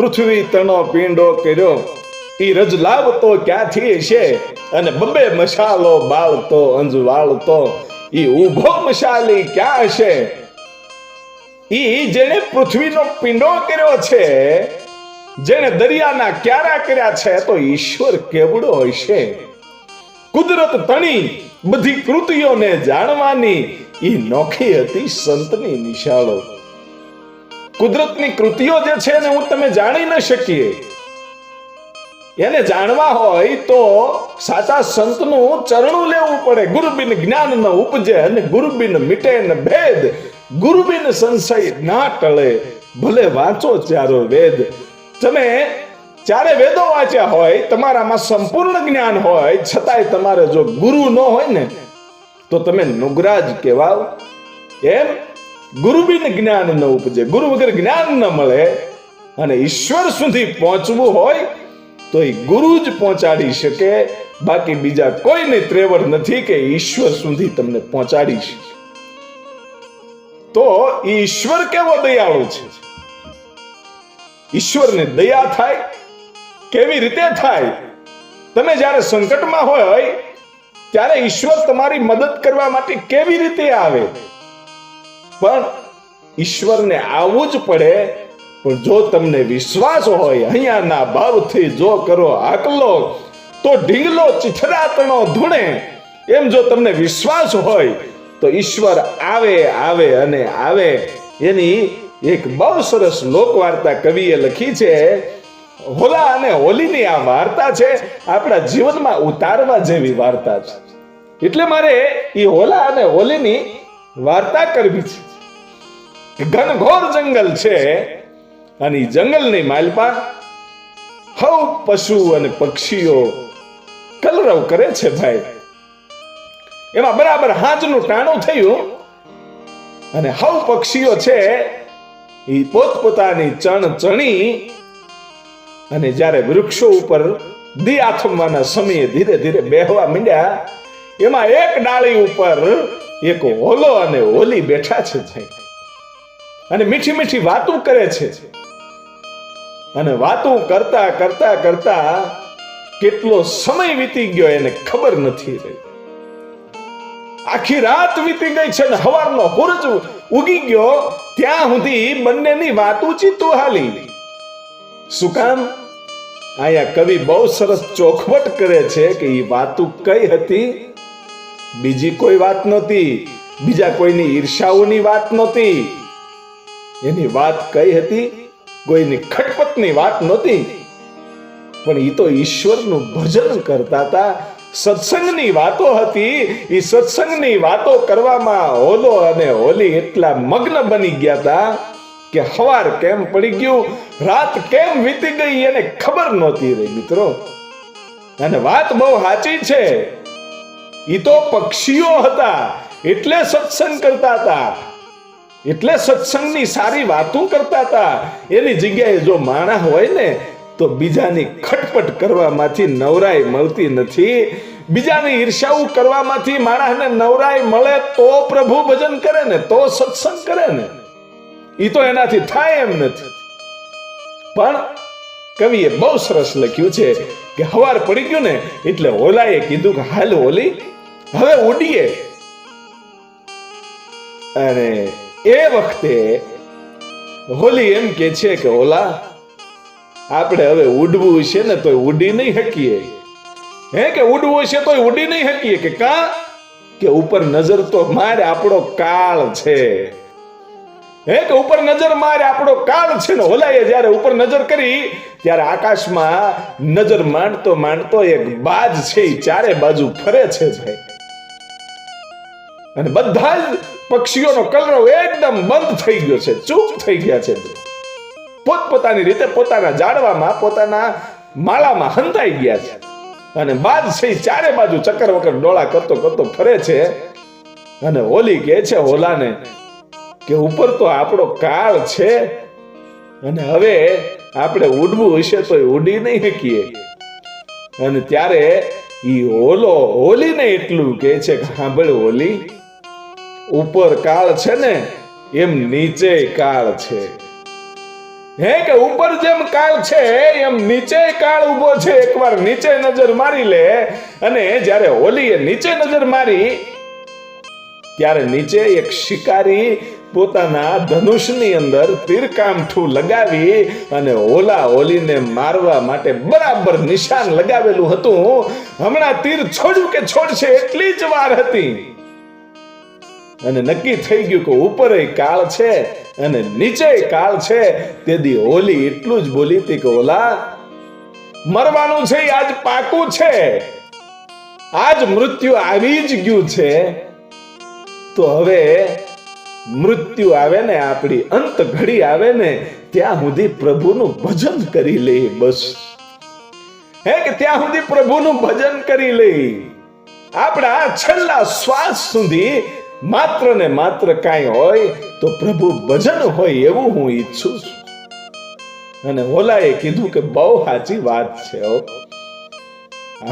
પૃથ્વી તણો પીંડો કર્યો. ઈ રજ લાવતો ક્યાંથી છે? અને બબે મશાલો બાળતો અંજવાળતો ઈ ઊભો મશાલી ક્યાં છે? ઈ જેણે પૃથ્વીનો પીંડો કર્યો છે, જેણે દરિયાના ક્યારા કર્યા છે, તો ઈશ્વર કેવડો હશે? કુદરત તણી બધી કૃતિઓને જાણવાની ઈ નોખી હતી સંતની નિશાળો. કુદરતની કૃતિઓ જે છે ને હું તમે જાણી ન શકીએ. એને જાણવા હોય તો સાચા સંતનું ચરણું લેવું પડે. ગુરુબિન જ્ઞાન ન ઉપજે અને ગુરુબિન મિટે ન ભેદ. ગુરુબિન સંશય ના ટળે, ભલે વાંચો ચારો વેદ. તમે ચારે વેદો વાંચ્યા હોય, તમારામાં સંપૂર્ણ જ્ઞાન હોય, છતાંય તમારે જો ગુરુ ન હોય ને, તો તમે નુગરાજ કહેવાવ એમ ગુરુબિન જ્ઞાન ન ઉપજે. ગુરુ વગર જ્ઞાન ન મળે. અને ઈશ્વર સુધી પહોંચવું હોય તો એ ગુરુ જ પહોંચાડી શકે. બાકી બીજા કોઈને ત્રેવડ નથી કે ઈશ્વર સુધી તમને પહોંચાડી શકે. તો ઈશ્વર કેવો દયાળુ છે? ઈશ્વરને દયા થાય? કેવી રીતે થાય? તમે જ્યારે સંકટમાં હોય, ત્યારે ઈશ્વર તમારી મદદ કરવા માટે કેવી રીતે આવે? પણ ઈશ્વરને આવવું જ પડે, પણ જો તમને વિશ્વાસ હોય, અહીંયાના ભાવથી જો કરો આકલો, તો ઢીંગલો ચિથરાતણો ધૂણે. એમ જો તમને વિશ્વાસ હોય, તો ઈશ્વર આવે આવે અને આવે. એની એક બહુ સરસ લોકવાર્તા કવિએ લખી છે, હોલા અને હોલીની આ વાર્તા છે આપણા જીવનમાં ઉતારવા જેવી વાર્તા છે. એટલે મારે એ હોલા અને હોલીની વાર્તા કરવી છે. ઘનઘોર જંગલ છે, અને જંગલની માલપા હવ પશુ અને પક્ષીઓ કલરવ કરે છે ભાઈ. એમાં બરાબર હાજનું ટાણું થયું, અને હવ પક્ષીઓ છે એ પોતપોતાની ચણ ચણી, અને જ્યારે વૃક્ષો ઉપર દી સમયે ધીરે ધીરે બેહવા માંડ્યા, એમાં એક ડાળી ઉપર એક હોલો અને હોલી બેઠા છે ભાઈ. અને મીઠી મીઠી વાતો કરે છે. અને વાતો કરતા કરતા કરતા કેટલો સમય વીતી ગયો એને ખબર નથી રહી. આખી રાત વીતી ગઈ છે ને હવારનો હુરજ ઉગી ગયો. ત્યાં સુધી બંનેની વાતો ચીતો હાલી. શું કામ? અહીંયા કવિ બહુ સરસ ચોખવટ કરે છે કે એ વાતો કઈ હતી? બીજી કોઈ વાત નહોતી. બીજા કોઈની ઈર્ષાઓની વાત નહોતી. એની વાત કઈ હતી, કોઈની ખટપટની વાત નહોતી. પણ એ તો ઈશ્વરનું ભજન કરતા હતા, સત્સંગની વાતો હતી એ સત્સંગની વાતો કરવામાં હોલો અને હોલી એટલા મગ્ન બની ગયા હતા કે હવાર કેમ પડી ગયું, રાત કેમ વીતી ગઈ એને ખબર નહોતી રહી, મિત્રો. અને વાત બહુ સાચી છે. એ તો પક્ષીઓ હતા, એટલે સત્સંગ કરતા હતા. એટલે સત્સંગની સારી વાતો કરતા હતા. એની જગ્યાએ જો માણા હોય ને, તો બીજાની ખટપટ કરવામાંથી નવરાઈ મળતી નથી. બીજાની ઈર્ષાઓ કરવામાંથી માણસને નવરાઈ મળે તો પ્રભુ ભજન કરે ને, તો સત્સંગ કરે ને. એ તો એનાથી થાય એમ નથી. પણ કવિએ બહુ સરસ લખ્યું છે કે હવાર પડી ગયું ને, એટલે ઓલાએ કીધું કે હાલ ઓલી, હવે ઉડીએ. અને એ વખતે હોલી એમ કે છે કે, ઓલા, આપણે હવે ઉડવું છે ને તોય ઉડી નહીં શકીએ. હે કે ઉડવું છે તો ઉડી નહીં શકીએ કે કા? કે ઉપર નજર તો મારે આપણો કાળ છે. હે કે ઉપર નજર મારે આપણો કાળ છે ને? હોલાએ જ્યારે ઉપર નજર કરી, ત્યારે આકાશમાં નજર માંડતો માંડતો એક બાજ છે ચારે બાજુ ફરે છે ભાઈ અને બધા જ પક્ષીઓનો કલરવ એકદમ બંધ થઈ ગયો છે, ચૂપ થઈ ગયા છે પોતપોતાની રીતે પોતાના જાડવામાં પોતાના માળામાં હંતાઈ ગયા છે. અને બાદ સહી ચારે બાજુ ચક્કર વકર ડોળા કરતો કરતો ફરે છે અને હોલી કે છે હોલાને કે ઉપર તો આપણો કાળ છે અને હવે આપણે ઉડવું હશે તો ઉડી નહીં શકીએ. અને ત્યારે ઈ હોલો હોલીને એટલું કે છે કે સાંભળ હોલી ઉપર કાળ છે ને, એમ નીચે કાળ છે. હે કે ઉપર જેમ કાળ છે, એમ નીચે કાળ ઊભો છે. એકવાર નીચે નજર મારી લે અને જ્યારે હોલીએ નીચે નજર મારી, ત્યારે નીચે એક શિકારી પોતાના ધનુષની અંદર તીરકામઠું લગાવી અને ઓલા ઓલીને મારવા માટે બરાબર નિશાન લગાવેલું હતું. હમણાં તીર છોડ્યું કે છોડશે એટલી જ વાર હતી. અને નક્કી થઈ ગયું કે ઉપર કાળ છે અને નીચે કાળ છે. તેથી ઓલી એટલું જ બોલી હતી કે, ઓલા, મરવાનું છે આજ પાકું છે. આજ મૃત્યુ આવી જ ગયું છે. તો હવે મૃત્યુ આવે ને, આપણી અંત ઘડી આવે ને, ત્યાં સુધી પ્રભુનું ભજન કરી લઈ, બસ. હે કે ત્યાં સુધી પ્રભુનું ભજન કરી લઈ? આપણા છેલ્લા શ્વાસ સુધી માત્ર ને માત્ર કાંઈ હોય તો પ્રભુ ભજન હોય એવું હું ઈચ્છું છું. અને ઓલાએ કીધું કે બહુ સાચી વાત છે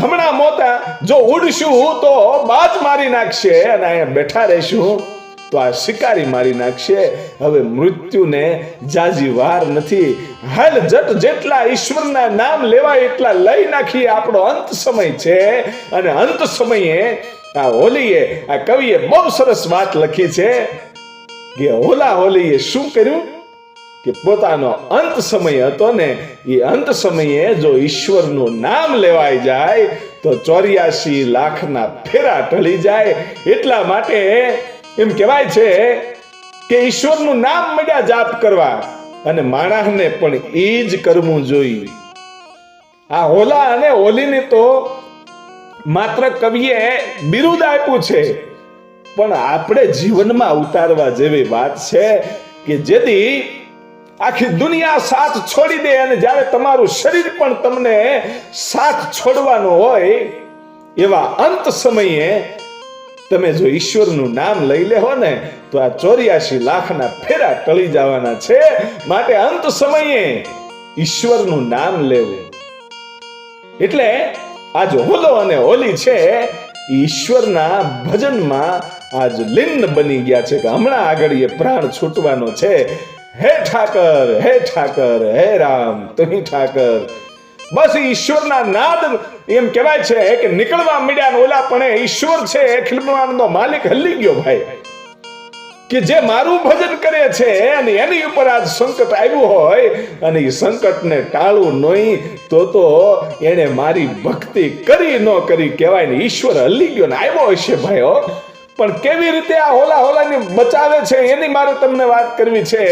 હમણાં મોતા જો ઉડશું તો બાજ મારી નાખશે અને અહીંયા બેઠા રહેશું. તો આ શિકારી મારી નાખશે. હવે મૃત્યુને જાજી વાર નથી. હાલ જટ જેટલા ઈશ્વરના નામ લેવાય એટલા લઈ નાખીએ. આપણો અંત સમય છે. અને અંત સમયે આ હોલીએ, આ કવિએ બહુ સરસ વાત લખી છે કે હોલા હોલીએ શું કર્યું? કે પોતાનો અંત સમય હતો ને, એ અંત સમયે જો ઈશ્વરનું નામ લેવાય જાય, તો ચોર્યાસી લાખના ફેરા ટળી જાય. એટલા માટે એમ કહેવાય છે કે ઈશ્વરનું નામ મળ્યા જાપ કરવા અને માણસને પણ એ જ કરવું જોઈએ. આ હોલા અને હોલીને તો માત્ર કવિએ બિરુદ આપ્યું છે. પણ આપણે જીવનમાં ઉતારવા જેવી વાત છે કે જેથી આખી દુનિયા સાથ છોડી દે અને જ્યારે તમારું શરીર પણ તમને સાથ છોડવાનું હોય, એવા અંત સમયે તમે જો ઈશ્વરનું નામ લઈ લેહો ને, તો આ ચોર્યાસી લાખના ફેરા ટળી જવાના છે. માટે અંત સમયે ઈશ્વરનું નામ લેવું. એટલે આજ હોલો અને હોલી છે, ઈશ્વરના ભજનમાં આજ લીન બની ગયા છે કે હમણાં આગળ એ પ્રાણ છૂટવાનો છે. હે ઠાકર હે ઠાકર, હે રામ, તુહી ઠાકર. બસ ઈશ્વરના નાદ, એમ કહેવાય છે કે નીકળવા મીડ્યા ઓલા પણ ઈશ્વર છે અખિલ બ્રહ્માંડનો માલિક હલી ગયો ભાઈ. કે જે મારું ભજન કરે છે અને એની ઉપર આજ સંકટ આવ્યું હોય અને એ સંકટને ટાળવું નહીં તો તો એને મારી ભક્તિ કરી ન કરી કહેવાય ને ઈશ્વર હલી ગયો ને આવ્યો હશે ભાઈઓ પણ કેવી રીતે આ હોલા હોલાને બચાવે છે એની મારે તમને વાત કરવી છે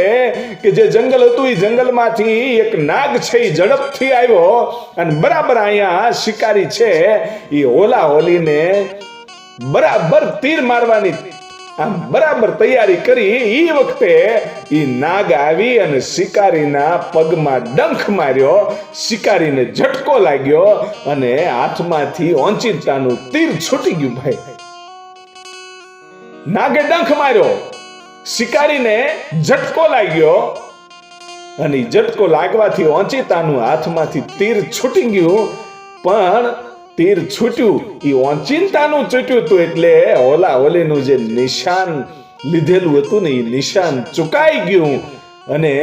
કે જે જંગલ હતું એ જંગલમાંથી એક નાગ છે એ ઝડપથી આવ્યો અને બરાબર અહીંયા શિકારી છે એ હોલા હોલીને બરાબર તીર મારવાની આમ બરાબર તૈયારી કરી એ વખતે એ નાગ આવી અને શિકારીના પગમાં ડંખ માર્યો. શિકારીને ઝટકો લાગ્યો અને હાથમાંથી ઓંચિંતાનું તીર છૂટી ગયું ભાઈ. નાગે ડંખ માર્યો. શિકારીને ઝટકો લાગ્યો અને ઝટકો લાગવાથી ઓંચિતાનું હાથમાંથી તીર છૂટી ગયું. પણ તીર છૂટ્યું. એ ઓચિંતાનું છૂટ્યું હતું એટલે ઓલા ઓલીનું જે નિશાન લીધેલું હતું ને એ નિશાન ચુકાઈ ગયું. અને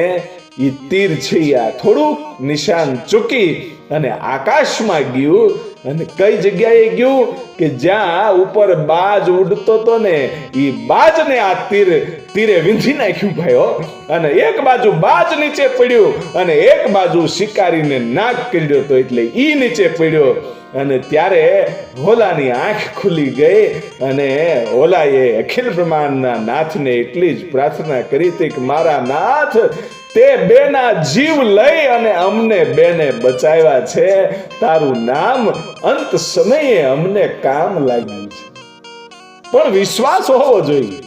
એ તીર છે આ થોડુંક નિશાન ચૂકી અને આકાશમાં ગયું અને કઈ જગ્યાએ ગયું કે જ્યાં ઉપર બાજ ઉડતો તો ને એ બાજને આ તીર, તીરે વીંધી નાખ્યું ભાઈ અને એક બાજુ બાજ નીચે પડ્યું અને એક બાજુ શિકારીને નાક કર્યો તો એટલે ઈ નીચે પડ્યો. અને ત્યારે હોલાની આંખ ખુલી ગઈ અને હોલાએ અખિલ બ્રહ્માંડના નાથને એટલી જ પ્રાર્થના કરી હતી કે, મારા નાથ, તે બેના જીવ લઈ અને અમને બેને બચાવ્યા છે. તારું નામ અંત સમયે અમને કામ લાગ્યું છે. પણ વિશ્વાસ હોવો જોઈએ.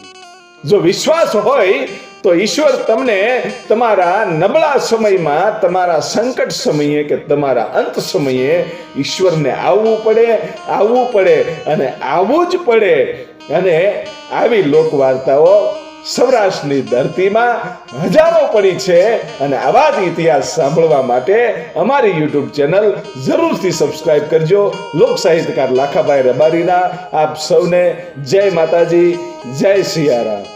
જો વિશ્વાસ હોય તો ઈશ્વર તમને તમારા નબળા સમયમાં, તમારા સંકટ સમયે કે તમારા અંત સમયે ઈશ્વરને આવવું પડે આવવું પડે અને આવવું જ પડે. અને આવી લોક વાર્તાઓ સૌરાષ્ટ્રની ધરતીમાં હજારો પડી છે અને આવા જ ઇતિહાસ સાંભળવા માટે અમારી યુટ્યુબ ચેનલ જરૂરથી સબસ્ક્રાઇબ કરજો. લોક સાહિત્યકાર લાખાભાઈ રબારીના. આપ સૌને જય માતાજી, જય સિયારામ.